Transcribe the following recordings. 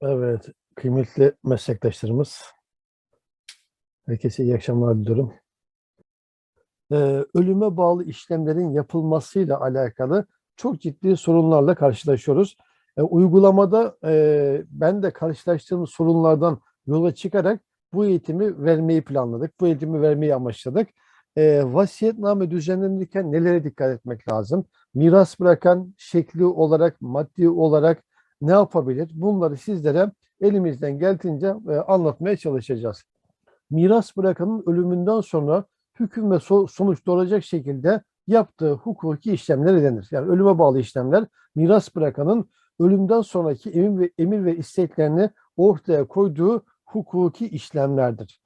Evet, kıymetli meslektaşlarımız, herkese iyi akşamlar diliyorum. Ee, ölüme bağlı işlemlerin yapılmasıyla alakalı çok ciddi sorunlarla karşılaşıyoruz. Ee, uygulamada e, ben de karşılaştığım sorunlardan yola çıkarak bu eğitimi vermeyi planladık, bu eğitimi vermeyi amaçladık. Ee, vasiyetname düzenlenirken nelere dikkat etmek lazım? Miras bırakan şekli olarak, maddi olarak ne yapabilir? Bunları sizlere elimizden geldiğince e, anlatmaya çalışacağız. Miras bırakanın ölümünden sonra hüküm ve so- sonuç doğuracak şekilde yaptığı hukuki işlemler denir. Yani ölüme bağlı işlemler miras bırakanın ölümden sonraki emir ve, emir ve isteklerini ortaya koyduğu hukuki işlemlerdir.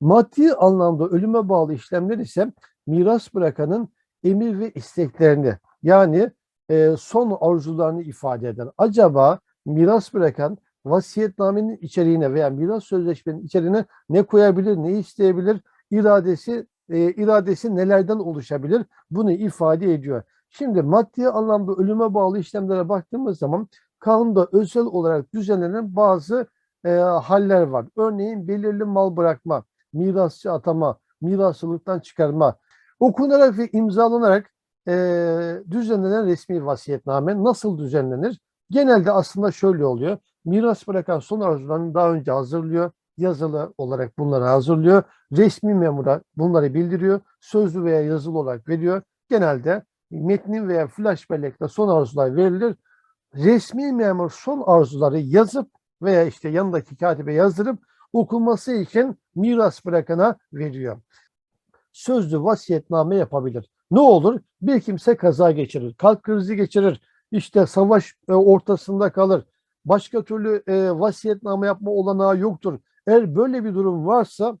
Maddi anlamda ölüme bağlı işlemler ise miras bırakanın emir ve isteklerini yani e, son arzularını ifade eder. Acaba miras bırakan vasiyetnamenin içeriğine veya miras sözleşmenin içeriğine ne koyabilir, ne isteyebilir, iradesi e, iradesi nelerden oluşabilir bunu ifade ediyor. Şimdi maddi anlamda ölüme bağlı işlemlere baktığımız zaman kanunda özel olarak düzenlenen bazı e, haller var. Örneğin belirli mal bırakma, mirasçı atama, mirasçılıktan çıkarma, okunarak ve imzalanarak e, düzenlenen resmi vasiyetname nasıl düzenlenir? Genelde aslında şöyle oluyor. Miras bırakan son arzularını daha önce hazırlıyor. Yazılı olarak bunları hazırlıyor. Resmi memura bunları bildiriyor. Sözlü veya yazılı olarak veriyor. Genelde metnin veya flash bellekte son arzular verilir. Resmi memur son arzuları yazıp veya işte yanındaki katibe yazdırıp okunması için miras bırakana veriyor. Sözlü vasiyetname yapabilir. Ne olur? Bir kimse kaza geçirir, kalp krizi geçirir, işte savaş e, ortasında kalır. Başka türlü e, vasiyetname yapma olanağı yoktur. Eğer böyle bir durum varsa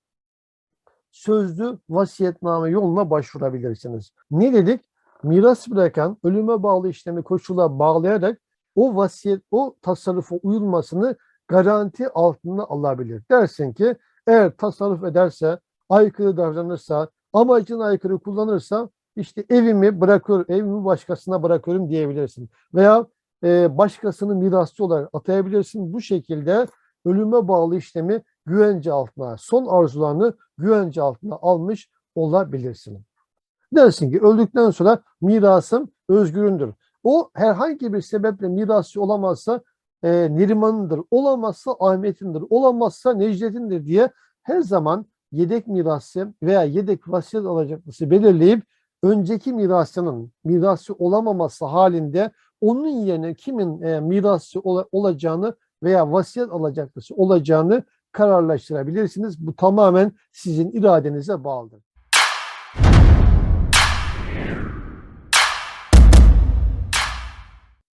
sözlü vasiyetname yoluna başvurabilirsiniz. Ne dedik? Miras bırakan ölüme bağlı işlemi koşula bağlayarak o vasiyet, o tasarrufa uyulmasını garanti altına alabilir. Dersin ki eğer tasarruf ederse, aykırı davranırsa, amacına aykırı kullanırsa işte evimi bırakıyorum, evimi başkasına bırakıyorum diyebilirsin. Veya e, başkasını mirasçı olarak atayabilirsin. Bu şekilde ölüme bağlı işlemi güvence altına, son arzularını güvence altına almış olabilirsin. Dersin ki öldükten sonra mirasım özgüründür. O herhangi bir sebeple mirasçı olamazsa e, Neriman'ındır, olamazsa Ahmet'indir, olamazsa Necdet'indir diye her zaman yedek mirasçı veya yedek vasiyet alacaklısı belirleyip önceki mirasçının mirasçı olamaması halinde onun yerine kimin e, mirasçı ola- olacağını veya vasiyet alacaklısı olacağını kararlaştırabilirsiniz. Bu tamamen sizin iradenize bağlıdır.